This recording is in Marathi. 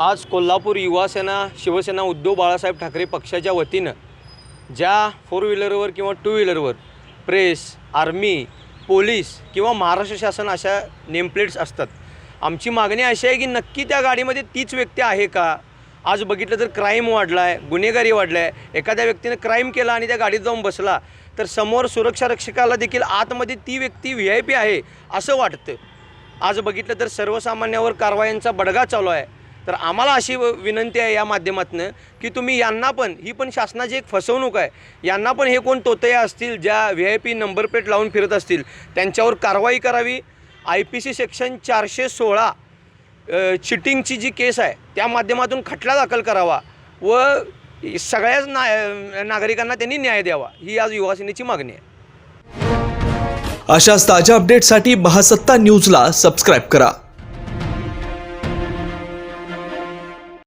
आज कोल्हापूर युवासेना शिवसेना उद्धव बाळासाहेब ठाकरे पक्षाच्या वतीनं ज्या फोर व्हीलरवर किंवा टू व्हीलरवर प्रेस आर्मी पोलीस किंवा महाराष्ट्र शासन अशा नेमप्लेट्स असतात. आमची मागणी अशी आहे की नक्की त्या गाडीमध्ये तीच व्यक्ती आहे का? आज बघितलं तर क्राईम वाढला आहे गुन्हेगारी वाढला आहे एखाद्या व्यक्तीनं क्राईम केला आणि त्या गाडीत जाऊन बसला तर समोर सुरक्षा रक्षकाला देखील आतमध्ये ती व्यक्ती व्ही आय पी आहे असं वाटतं. आज बघितलं तर सर्वसामान्यावर कारवायांचा बडगा चालू आहे. तर आम्हाला अशी व- विनंती आहे या माध्यमातून की तुम्ही यांना पण ही पण शासनाची एक फसवणूक आहे. यांना पण हे कोण तोतया असतील ज्या V I P number plate लावून फिरत असतील त्यांच्यावर कारवाई करावी. आय पी सी सेक्शन चारशे सोळा चिटिंगची जी केस आहे त्या माध्यमातून खटला दाखल करावा व सगळ्याच ना नागरिकांना त्यांनी न्याय द्यावा. ही आज युवासेनेची मागणी आहे. अशाच ताज्या अपडेटसाठी महासत्ता न्यूजला सबस्क्राईब करा.